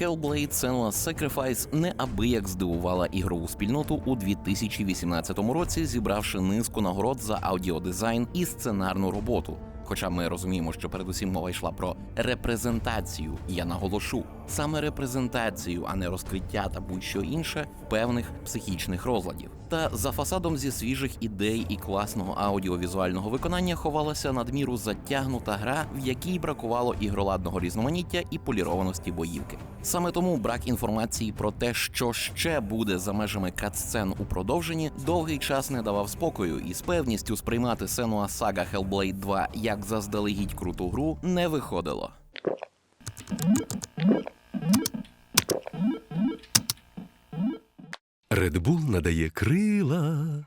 Hellblade Senua's Sacrifice неабияк здивувала ігрову спільноту у 2018 році, зібравши низку нагород за аудіодизайн і сценарну роботу. Хоча ми розуміємо, що передусім мова йшла про репрезентацію, я наголошу саме репрезентацію, а не розкриття та будь-що інше певних психічних розладів. Та за фасадом зі свіжих ідей і класного аудіовізуального виконання ховалася надміру затягнута гра, в якій бракувало ігроладного різноманіття і полірованості боївки. Саме тому брак інформації про те, що ще буде за межами катсцен у продовженні, довгий час не давав спокою, і з певністю сприймати Senua Saga Hellblade 2 як заздалегідь круту гру не виходило. Bull надає крила.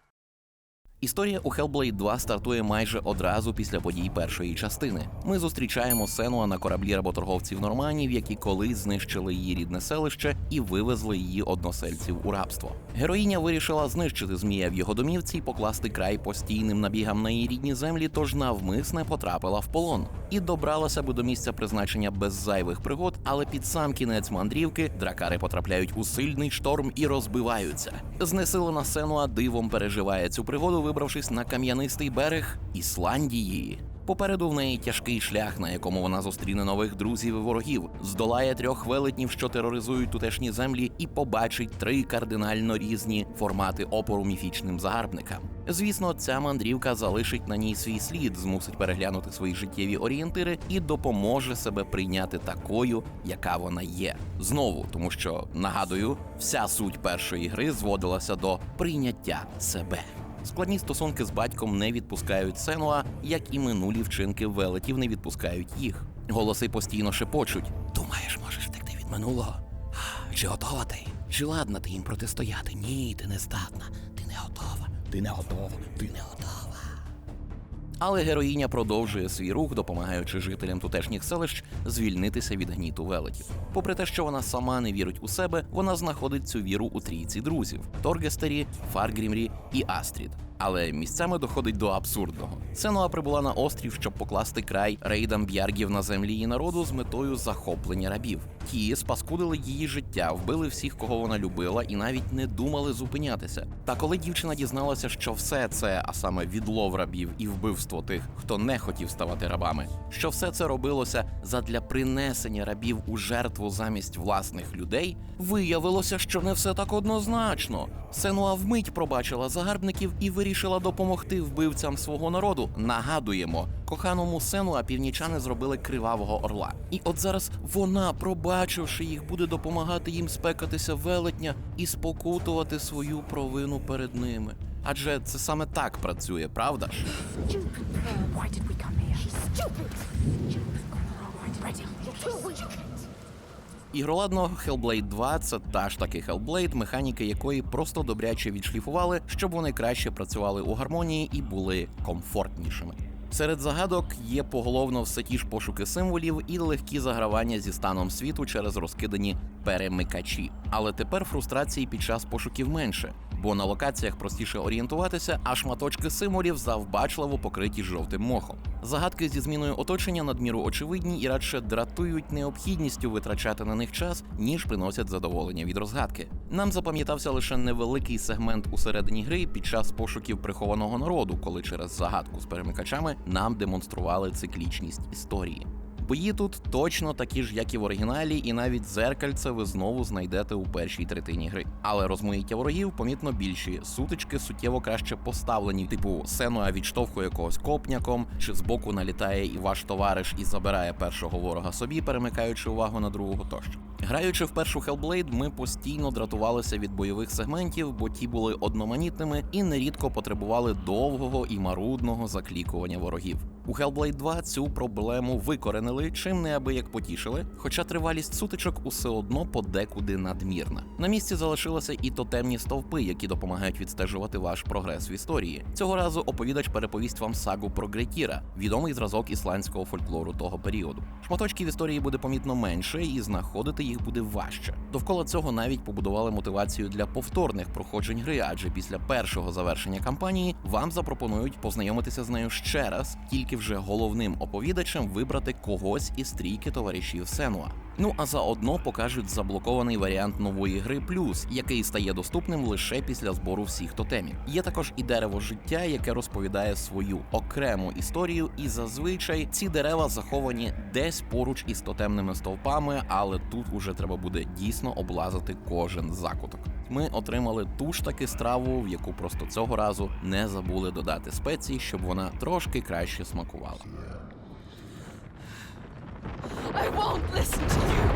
Історія у Hellblade 2 стартує майже одразу після подій першої частини. Ми зустрічаємо Сенуа на кораблі работорговців норманів, які колись знищили її рідне селище і вивезли її односельців у рабство. Героїня вирішила знищити змія в його домівці і покласти край постійним набігам на її рідні землі, тож навмисне потрапила в полон і добралася би до місця призначення без зайвих пригод, але під сам кінець мандрівки дракари потрапляють у сильний шторм і розбиваються. Знесилена Сенуа дивом переживає цю пригоду, вибравшись на кам'янистий берег Ісландії. Попереду в неї тяжкий шлях, на якому вона зустріне нових друзів і ворогів, здолає трьох велетнів, що тероризують тутешні землі, і побачить три кардинально різні формати опору міфічним загарбникам. Звісно, ця мандрівка залишить на ній свій слід, змусить переглянути свої життєві орієнтири і допоможе себе прийняти такою, яка вона є. Знову, тому що нагадую, вся суть першої гри зводилася до прийняття себе. Складні стосунки з батьком не відпускають Сенуа, як і минулі вчинки велетів не відпускають їх. Голоси постійно шепочуть: Думаєш, можеш втекти від минулого? Чи готова ти? Чи ладна ти їм протистояти? Ні, ти не здатна, ти не готова, ти не готова, ти не готова. Але героїня продовжує свій рух, допомагаючи жителям тутешніх селищ звільнитися від гніту велетів. Попри те, що вона сама не вірить у себе, вона знаходить цю віру у трійці друзів: Торгестері, Фаргрімрі і Астрід. Але місцями доходить до абсурдного. Сенуа прибула на острів, щоб покласти край рейдам б'яргів на землі її народу з метою захоплення рабів. Ті спаскудили її життя, вбили всіх, кого вона любила, і навіть не думали зупинятися. Та коли дівчина дізналася, що все це, а саме відлов рабів і вбивство тих, хто не хотів ставати рабами, що все це робилося задля принесення рабів у жертву замість власних людей, виявилося, що не все так однозначно. Сенуа вмить пробачила загарбників і вирішила допомогти вбивцям свого народу. Нагадуємо, коханому Сенуа північани зробили кривавого орла. І от зараз вона, пробачивши їх, буде допомагати їм спекатися велетня і спокутувати свою провину перед ними. Адже це саме так працює, правда ж? Here? She's stupid. Ігроладно Hellblade 2 це та ж таки Hellblade, механіки якої просто добряче відшліфували, щоб вони краще працювали у гармонії і були комфортнішими. Серед загадок є поголовно все ті ж пошуки символів і легкі загравання зі станом світу через розкидані перемикачі. Але тепер фрустрації під час пошуків менше, бо на локаціях простіше орієнтуватися, а шматочки символів завбачливо покриті жовтим мохом. Загадки зі зміною оточення надміру очевидні і радше дратують необхідністю витрачати на них час, ніж приносять задоволення від розгадки. Нам запам'ятався лише невеликий сегмент у середині гри під час пошуків прихованого народу, коли через загадку з перемикачами нам демонстрували циклічність історії. Бої тут точно такі ж, як і в оригіналі, і навіть дзеркальце ви знову знайдете у першій третині гри. Але розмаїття ворогів помітно більші. Сутички суттєво краще поставлені, типу Сенуа відштовхує когось копняком, чи збоку налітає і ваш товариш і забирає першого ворога собі, перемикаючи увагу на другого тощо. Граючи в першу Hellblade, ми постійно дратувалися від бойових сегментів, бо ті були одноманітними і нерідко потребували довгого і марудного заклікування ворогів. У Hellblade 2 цю проблему викоренили, чим неабияк потішили, хоча тривалість сутичок усе одно подекуди надмірна. На місці залишилися і тотемні стовпи, які допомагають відстежувати ваш прогрес в історії. Цього разу оповідач переповість вам сагу про Гретіра, відомий зразок ісландського фольклору того періоду. Шматочків історії буде помітно менше, і знаходити їх буде важче. Довкола цього навіть побудували мотивацію для повторних проходжень гри, адже після першого завершення кампанії вам запропонують познайомитися з нею ще раз, тільки вже головним оповідачем вибрати когось із трійки товаришів Сенуа. Ну а заодно покажуть заблокований варіант нової гри плюс, який стає доступним лише після збору всіх тотемів. Є також і дерево життя, яке розповідає свою окрему історію, і зазвичай ці дерева заховані десь поруч із тотемними стовпами, але тут уже треба буде дійсно облазити кожен закуток. Ми отримали ту ж таки страву, в яку просто цього разу не забули додати спеції, щоб вона трошки краще смакувала. I won't listen to you.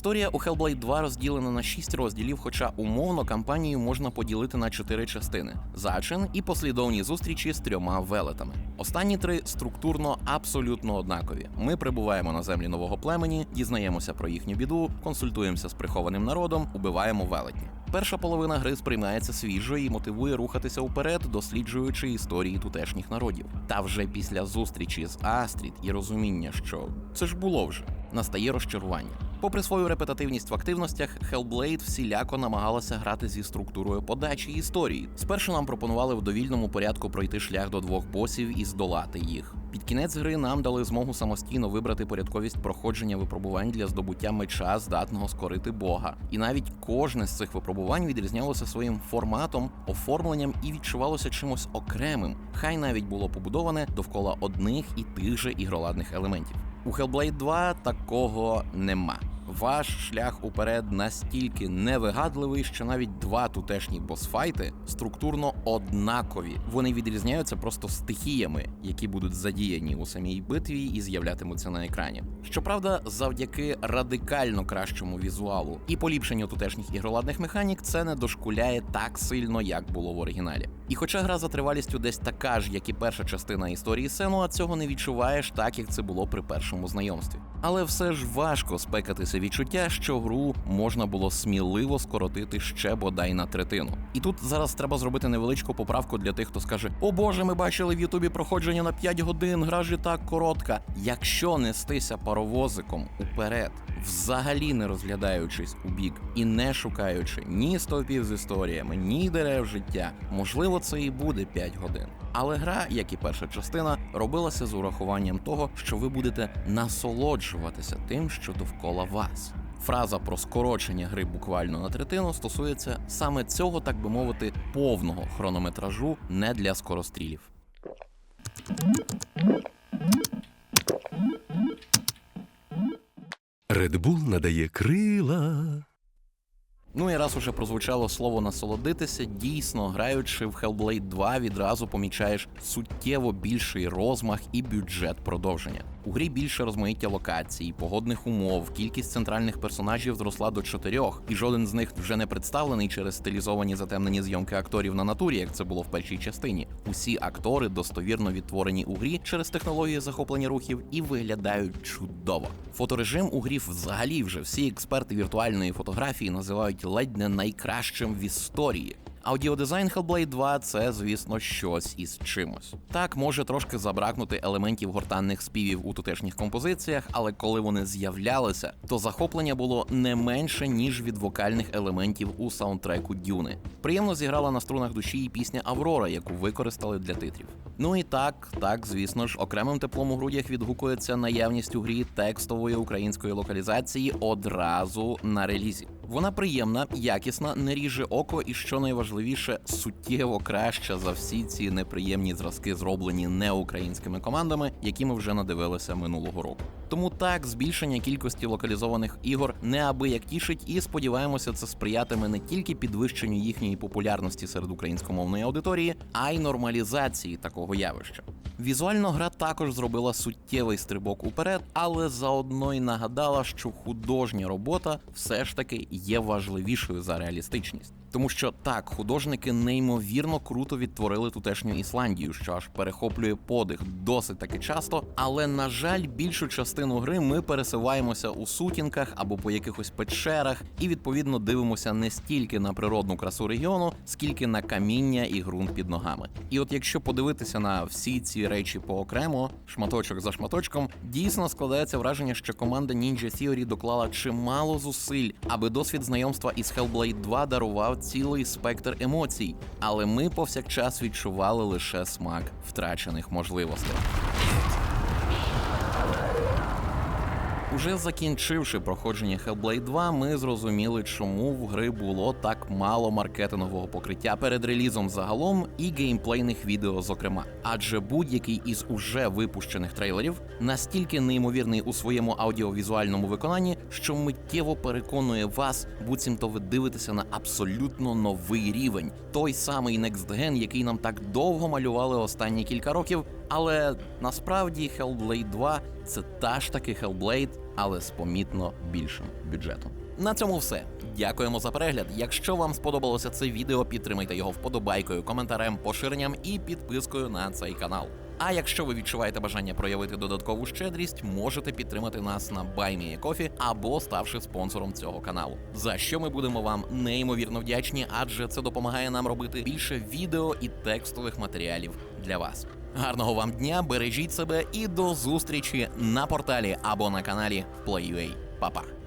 Історія у Hellblade 2 розділена на 6 розділів, хоча умовно кампанію можна поділити на 4 частини: зачин і послідовні зустрічі з трьома велетами. Останні три структурно абсолютно однакові. Ми прибуваємо на землі нового племені, дізнаємося про їхню біду, консультуємося з прихованим народом, убиваємо велетні. Перша половина гри сприймається свіжо і мотивує рухатися уперед, досліджуючи історії тутешніх народів. Та вже після зустрічі з Астрід і розуміння, що це ж було вже, настає розчарування. Попри свою репетативність в активностях, Hellblade всіляко намагалася грати зі структурою подачі історії. Спершу нам пропонували в довільному порядку пройти шлях до двох босів і здолати їх. Під кінець гри нам дали змогу самостійно вибрати порядковість проходження випробувань для здобуття меча, здатного скорити Бога. І навіть кожне з цих випробувань відрізнялося своїм форматом, оформленням і відчувалося чимось окремим. Хай навіть було побудоване довкола одних і тих же ігроладних елементів. У Hellblade 2 такого нема. Ваш шлях уперед настільки невигадливий, що навіть два тутешні босфайти структурно однакові. Вони відрізняються просто стихіями, які будуть задіяні у самій битві і з'являтимуться на екрані. Щоправда, завдяки радикально кращому візуалу і поліпшенню тутешніх ігроладних механік, це не дошкуляє так сильно, як було в оригіналі. І хоча гра за тривалістю десь така ж, як і перша частина історії Сенуа, цього не відчуваєш так, як це було при першому знайомстві. Але все ж важко спекатися відчуття, що гру можна було сміливо скоротити ще бодай на третину. І тут зараз треба зробити невеличку поправку для тих, хто скаже: О Боже, ми бачили в Ютубі проходження на 5 годин, гра ж і так коротка. Якщо нестися паровозиком уперед, взагалі не розглядаючись у бік і не шукаючи ні стовпів з історіями, ні дерев життя, можливо, це і буде 5 годин. Але гра, як і перша частина, робилася з урахуванням того, що ви будете насолоджуватися тим, що довкола вас. Фраза про скорочення гри буквально на третину стосується саме цього, так би мовити, повного хронометражу не для скорострілів. Red Bull надає крила. Ну і раз уже прозвучало слово насолодитися, дійсно, граючи в Hellblade 2, відразу помічаєш суттєво більший розмах і бюджет продовження. У грі більше розмаїття локацій, погодних умов, кількість центральних персонажів зросла до чотирьох, і жоден з них вже не представлений через стилізовані затемнені зйомки акторів на натурі, як це було в першій частині. Усі актори достовірно відтворені у грі через технології захоплення рухів і виглядають чудово. Фоторежим у грі взагалі вже всі експерти віртуальної фотографії називають ледь не найкращим в історії. Аудіодизайн Hellblade 2 це, звісно, щось із чимось. Так може трошки забракнути елементів гортанних співів у тутешніх композиціях, але коли вони з'являлися, то захоплення було не менше ніж від вокальних елементів у саундтреку Дюни. Приємно зіграла на струнах душі і пісня Аврора, яку використали для титрів. Ну і так, так, звісно ж, окремим теплом у грудях відгукується наявність у грі текстової української локалізації одразу на релізі. Вона приємна, якісна, не ріже око і, що найважливіше, суттєво краща за всі ці неприємні зразки, зроблені неукраїнськими командами, які ми вже надивилися минулого року. Тому так, збільшення кількості локалізованих ігор неабияк тішить, і сподіваємося, це сприятиме не тільки підвищенню їхньої популярності серед українськомовної аудиторії, а й нормалізації такого явища. Візуально гра також зробила суттєвий стрибок уперед, але заодно й нагадала, що художня робота все ж таки є важливішою за реалістичність. Тому що так, художники неймовірно круто відтворили тутешню Ісландію, що аж перехоплює подих досить таки часто. Але на жаль, більшу частину гри ми пересуваємося у сутінках або по якихось печерах, і відповідно дивимося не стільки на природну красу регіону, скільки на каміння і ґрунт під ногами. І от якщо подивитися на всі ці речі поокремо, шматочок за шматочком, дійсно складається враження, що команда Ninja Theory доклала чимало зусиль, аби досвід знайомства із Hellblade 2 дарував цілий спектр емоцій, але ми повсякчас відчували лише смак втрачених можливостей. Уже закінчивши проходження Hellblade 2, ми зрозуміли, чому в гри було так мало маркетингового покриття перед релізом загалом і геймплейних відео, зокрема. Адже будь-який із уже випущених трейлерів настільки неймовірний у своєму аудіовізуальному виконанні, що миттєво переконує вас, буцімто ви дивитеся на абсолютно новий рівень, той самий Next Gen, який нам так довго малювали останні кілька років. Але насправді Hellblade 2 це та ж таки Hellblade, але з помітно більшим бюджетом. На цьому все. Дякуємо за перегляд. Якщо вам сподобалося це відео, підтримайте його вподобайкою, коментарем, поширенням і підпискою на цей канал. А якщо ви відчуваєте бажання проявити додаткову щедрість, можете підтримати нас на BuyMeACoffee або ставши спонсором цього каналу. За що ми будемо вам неймовірно вдячні, адже це допомагає нам робити більше відео і текстових матеріалів для вас. Гарного вам дня, бережіть себе і до зустрічі на порталі або на каналі PlayUA. Па-па!